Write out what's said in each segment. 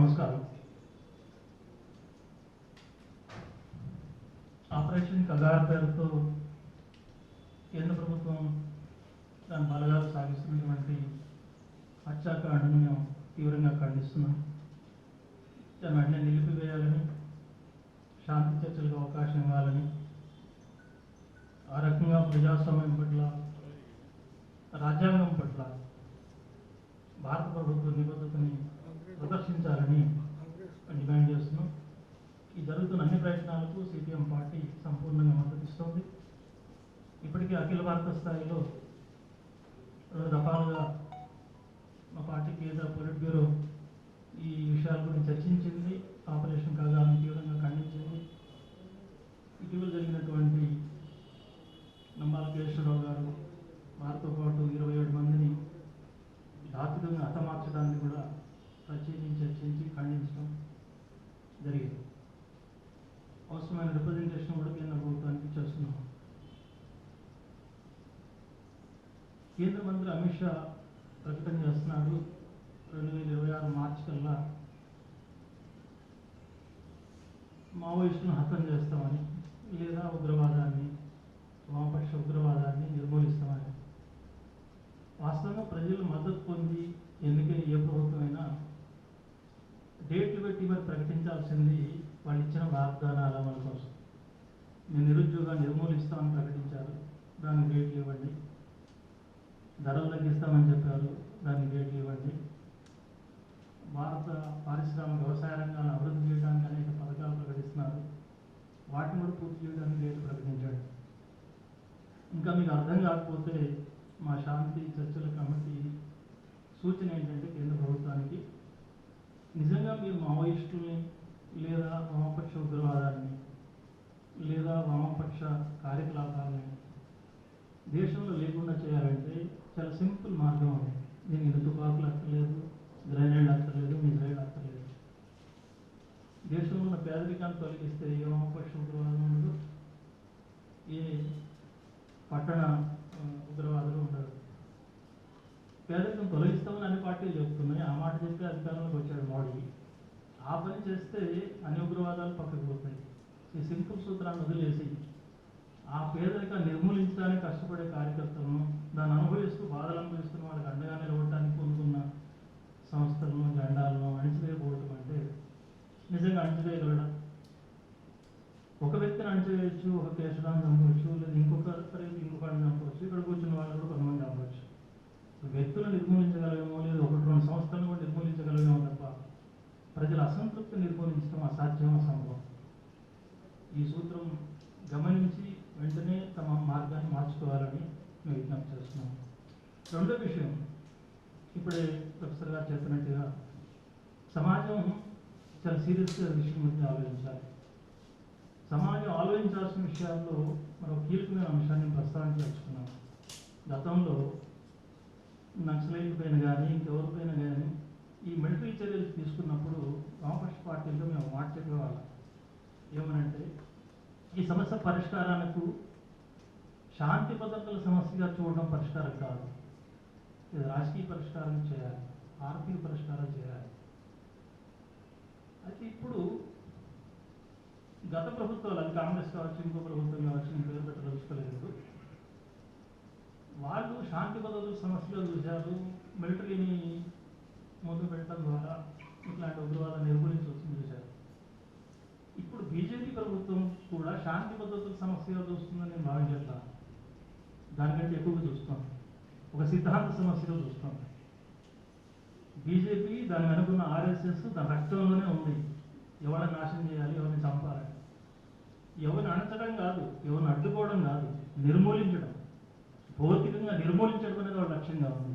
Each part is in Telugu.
నమస్కారం. ఆపరేషన్ కగార్ పేరుతో కేంద్ర ప్రభుత్వం దాని బలగాలు సాగిస్తున్నటువంటి హత్యాకాండను మేము తీవ్రంగా ఖండిస్తున్నాం. దాని వెంటనే నిలిపివేయాలని శాంతి చర్చలకు అవకాశం ఇవ్వాలని ఆ రకంగా ప్రజాస్వామ్యం పట్ల రాజ్యాంగం పట్ల భారత ప్రభుత్వ నిబద్ధతని ప్రదర్శించాలని డిమాండ్ చేస్తున్నాం. ఈ జరుగుతున్న అన్ని ప్రయత్నాలకు సిపిఎం పార్టీ సంపూర్ణంగా మద్దతిస్తోంది ఇప్పటికే అఖిల భారత స్థాయిలో రెండు దఫాలుగా మా పార్టీ కేంద్ర పొలిట్ బ్యూరో ఈ విషయాల గురించి చర్చించింది ఆపరేషన్ కాగాను తీవ్రంగా ఖండించింది ఇటీవల జరిగినటువంటి నంబాల కేశవరావు గారు వారితో పాటు ఇరవై ఏడు మందిని ధాతుకంగా హతమార్చడాన్ని కూడా ప్రత్యేకించి చర్చించి ఖండించడం జరిగింది అవసరమైన రిప్రజెంటేషన్ కూడా కేంద్ర ప్రభుత్వానికి చేస్తున్నాం కేంద్ర మంత్రి అమిత్ షా ప్రకటన చేస్తున్నాడు. రెండు వేల ఇరవై ఆరు మార్చి కల్లా మావోయిస్టులను హతం చేస్తామని లేదా ఉగ్రవాదాన్ని వామపక్ష ఉగ్రవాదాన్ని నిర్మూలిస్తామని. వాస్తవంగా ప్రజలు మద్దతు పొంది ఎన్నికలు ఏ ప్రభుత్వమైనా డేట్లు పెట్టి మరి ప్రకటించాల్సింది వాళ్ళు ఇచ్చిన వాగ్దానాల మన కోసం మేము నిరుద్యోగాన్ని నిర్మూలిస్తామని ప్రకటించారు. ధరలు తగ్గిస్తామని చెప్పారు. దాన్ని డేట్లు ఇవ్వండి భారత పారిశ్రామిక వ్యవసాయ రంగాన్ని అభివృద్ధి చేయడానికి అనేక పథకాలు ప్రకటిస్తున్నారు. వాటిని కూడా పూర్తి చేయడానికి డేట్లు ప్రకటించాడు ఇంకా మీకు అర్థం కాకపోతే మా శాంతి చర్చల కమిటీ సూచన ఏంటంటే కేంద్ర ప్రభుత్వానికి నిజంగా మీరు మావోయిస్టుల్ని లేదా వామపక్ష ఉగ్రవాదాన్ని లేదా వామపక్ష కార్యకలాపాలని దేశంలో లేకుండా చేయాలంటే చాలా సింపుల్ మార్గం అది. దీనికి ఇరు తుపాకులు అక్కర్లేదు గ్రైనేడ్ అక్కర్లేదు మిజైల్ అక్కర్లేదు దేశంలో ఉన్న పేదరికాన్ని తొలగిస్తే ఏ వామపక్ష ఉగ్రవాదం ఉండదు. ఏ పట్టణ ఉగ్రవాదులు ఉండరు పేదరికం తొలగిస్తామని అన్ని పార్టీలు చెప్తున్నాయి. ఆ మాట చెప్పి అధికారంలోకి వచ్చాడు మోడీ. ఆ పని చేస్తే అన్ని ఉగ్రవాదాలు పక్కకు పోతాయి. ఈ సింపుల్ సూత్రాన్ని వదిలేసి ఆ పేదరిక నిర్మూలించడానికి కష్టపడే కార్యకర్తలను దాన్ని అనుభవిస్తూ బాధలు అనుభవిస్తున్న వాళ్ళకి అండగా నిలబడటానికి పొందుతున్న సంస్థలను జెండాలను అణిచివేయకూడదు అంటే నిజంగా అణిచివేయగలడా? ఒక వ్యక్తిని అణిచివేయచ్చు ఒక కేసులను చంపవచ్చు లేదా ఇంకొక రైతు ఇంకొకరిని చంపవచ్చు ఇక్కడ కూర్చున్న వాళ్ళు కూడా కొంతమంది చంపవచ్చు. వ్యక్తులు నిర్మూలించగలగేమో లేదా ఒకటి రెండు సంస్థలను కూడా నిర్మూలించగలమేమో తప్ప ప్రజల అసంతృప్తి నిర్మూలించడం అసాధ్యం అసంభవం ఈ సూత్రం గమనించి వెంటనే తమ మార్గాన్ని మార్చుకోవాలని మేము విజ్ఞప్తి చేస్తున్నాం. రెండో విషయం ఇప్పుడే ప్రొఫెసర్ గారు చెప్పినట్టుగా సమాజం చాలా సీరియస్గా విషయం గురించి ఆలోచించాలి. సమాజం ఆలోచించాల్సిన విషయాల్లో మరో కీలకమైన అంశాన్ని ప్రస్తావించదలుచుకున్నాం గతంలో నక్సలైట్ పైన కానీ ఇంకెవరిపైన కానీ ఈ మిలిటరీ చర్యలు తీసుకున్నప్పుడు కాంగ్రెస్ పార్టీలతో మేము మాట చెప్పేవాళ్ళం ఏమనంటే ఈ సమస్య పరిష్కారానికి శాంతి భద్రతల సమస్యగా చూడడం పరిష్కారం కాదు. ఇది రాజకీయ పరిష్కారం చేయాలి ఆర్థిక పరిష్కారం చేయాలి. అయితే ఇప్పుడు గత ప్రభుత్వాలు అది కాంగ్రెస్ కావచ్చు ఇంకో ప్రభుత్వం కావచ్చు నేను పేరు పెట్టదలుచుకోలేదు వాళ్ళు శాంతి భద్రతల సమస్యలు చూశారు. మిలిటరీని మొదలు పెట్టడం ద్వారా ఇట్లాంటి ఉగ్రవాదాన్ని నిర్మూలించవచ్చని చూశారు. ఇప్పుడు బీజేపీ ప్రభుత్వం కూడా శాంతి భద్రతల సమస్యగా చూస్తుందని నేను భావించట్లా? దానికంటే ఎక్కువగా చూస్తాం ఒక సిద్ధాంత సమస్యగా చూస్తాం బీజేపీ దాని అనుకున్న ఆర్ఎస్ఎస్ దాని రక్తంలోనే ఉంది. ఎవరిని నాశనం చేయాలి ఎవరిని చంపాలి? ఎవరిని అణచడం కాదు ఎవరిని అడ్డుకోవడం కాదు నిర్మూలించడం. భౌతికంగా నిర్మూలించడం అనేది వాళ్ళ లక్ష్యంగా ఉంది.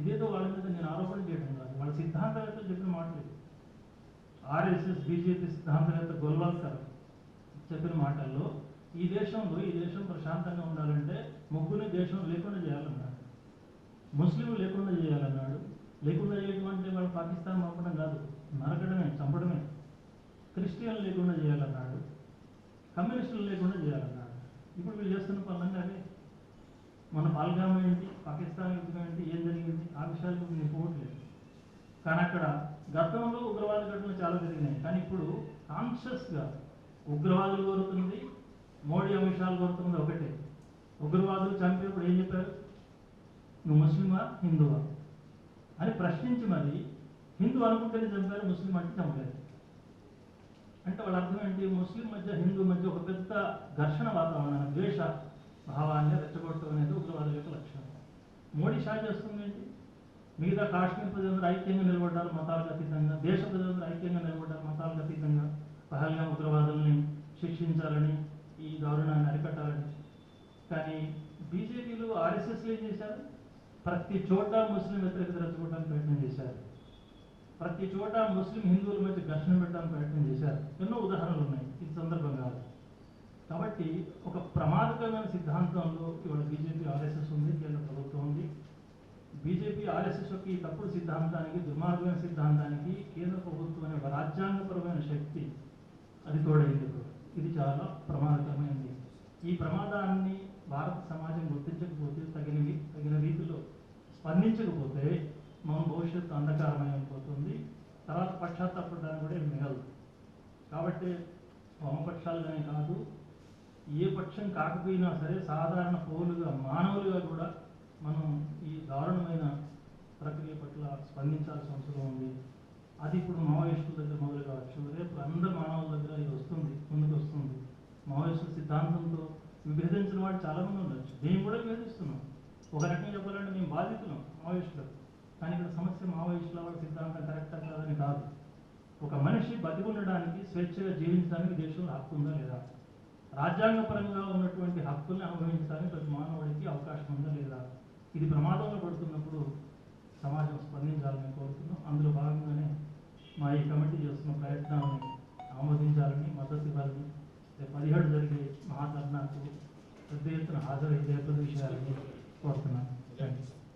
ఇదేదో వాళ్ళ మీద నేను ఆరోపణ చేయడం కాదు. వాళ్ళ సిద్ధాంతాలతో చెప్పిన మాటలు. ఆర్ఎస్ఎస్ బీజేపీ సిద్ధాంతవేత్త గోల్వాల్కర్ చెప్పిన మాటల్లో ఈ దేశంలో ఈ దేశం ప్రశాంతంగా ఉండాలంటే ముగ్గురిని దేశం లేకుండా చేయాలన్నాడు. ముస్లింలు లేకుండా చేయాలన్నాడు. లేకుండా చేయడం అంటే వాళ్ళు పాకిస్తాన్ పంపడం కాదు నరకడమే చంపడమే. క్రిస్టియన్ లేకుండా చేయాలన్నాడు. కమ్యూనిస్టులు లేకుండా చేయాలన్నాడు. ఇప్పుడు వీళ్ళు చేస్తున్న పనులన్నీ కానీ మన పాల్గామ ఏంటి పాకిస్తాన్ యుద్ధం ఏంటి ఏం జరిగింది ఆ విషయాలు నేను పోవట్లేదు కానీ అక్కడ గతంలో ఉగ్రవాద ఘటనలు చాలా జరిగినాయి. కానీ ఇప్పుడు కాన్షియస్గా ఉగ్రవాదులు కోరుతున్నది మోడీ అంశాలు కోరుతున్నది ఒకటే. ఉగ్రవాదులు చంపినప్పుడు ఏం చెప్పారు? నువ్వు ముస్లిమా? హిందువా? అని ప్రశ్నించి మరి హిందూ అనుకుంటేనే చంపారు ముస్లిం అంటే చంపలేదు. అంటే వాళ్ళ అర్థం ఏంటి? ముస్లిం మధ్య హిందూ మధ్య ఒక పెద్ద ఘర్షణ వాతావరణం ద్వేష భావాన్ని రెచ్చగొట్టడం అనేది ఉగ్రవాదుల యొక్క లక్షణం. మోడీ షా చేస్తుంది ఏంటి? మిగతా కాశ్మీర్ ప్రజలందరూ ఐక్యంగా నిలబడ్డారు మతాలకు అతీతంగా దేశ ప్రజలందరూ ఐక్యంగా నిలబడ్డారు మతాలకు అతీతంగా పహల్గా ఉగ్రవాదుల్ని శిక్షించాలని ఈ దారుణాన్ని అరికట్టాలని. కానీ బీజేపీలు ఆర్ఎస్ఎస్లు ఏం చేశారు? ప్రతి చోట ముస్లిం వ్యతిరేకత రెచ్చగొట్టడానికి ప్రయత్నం చేశారు. ప్రతి చోట ముస్లిం హిందువుల మధ్య ఘర్షణ పెట్టడానికి ప్రయత్నం చేశారు. ఎన్నో ఉదాహరణలు ఉన్నాయి. ఈ సందర్భం కాదు. కాబట్టి ఒక ప్రమాదకరమైన సిద్ధాంతంలో ఇవాళ బీజేపీ ఆర్ఎస్ఎస్ ఉంది ఉంది. బీజేపీ ఆర్ఎస్ఎస్ యొక్క ఈ తప్పుడు సిద్ధాంతానికి దుర్మార్గమైన సిద్ధాంతానికి కేంద్ర ప్రభుత్వం అనే రాజ్యాంగపరమైన శక్తి అది తోడైంది. ఇది చాలా ప్రమాదకరమైనది ఈ ప్రమాదాన్ని భారత సమాజం గుర్తించకపోతే తగిన రీ- తగిన రీతిలో స్పందించకపోతే మన భవిష్యత్తు అంధకారమైపోతుంది తర్వాత పశ్చాత్తాపడడానికి కూడా మిగలదు. కాబట్టి వామపక్షాలుగానే కాదు ఏ పక్షం కాకపోయినా సరే సాధారణ పౌరులుగా మానవులుగా కూడా మనం ఈ దారుణమైన ప్రక్రియ పట్ల స్పందించాల్సిన అవసరం ఉంది. అది ఇప్పుడు మావోయిస్టుల దగ్గర మొదలు కావచ్చు. రేపు అందరు మానవుల దగ్గర ఇది వస్తుంది ముందుకు వస్తుంది. మావోయిస్టుల సిద్ధాంతంతో విభేదించిన వాళ్ళు చాలా మంది ఉండొచ్చు. మేము కూడా విభేదిస్తున్నాం. ఒక రకంగా చెప్పాలంటే మేము బాధితులం మావోయిస్టులకు కానీ ఇక్కడ సమస్య మావోయిస్టుల వాళ్ళ సిద్ధాంతం కరెక్టా కాదని కాదు. ఒక మనిషి బతికి ఉండడానికి స్వేచ్ఛగా జీవించడానికి దేశంలో హక్కు ఉందా లేదా? రాజ్యాంగపరంగా ఉన్నటువంటి హక్కుల్ని అనుభవించడానికి ప్రతి మానవుడికి అవకాశం ఉందా లేదా? ఇది ప్రమాదంలో పడుతున్నప్పుడు సమాజం స్పందించాలని కోరుతున్నాం. అందులో భాగంగానే మా ఈ కమిటీ చేస్తున్న ప్రయత్నాలను ఆమోదించాలని మద్దతు ఇవ్వాలని పదిహేడు జరిగే మహాధర్నాకు పెద్ద ఎత్తున హాజరై జయప్రద విషయాలని కోరుతున్నాను. Thank you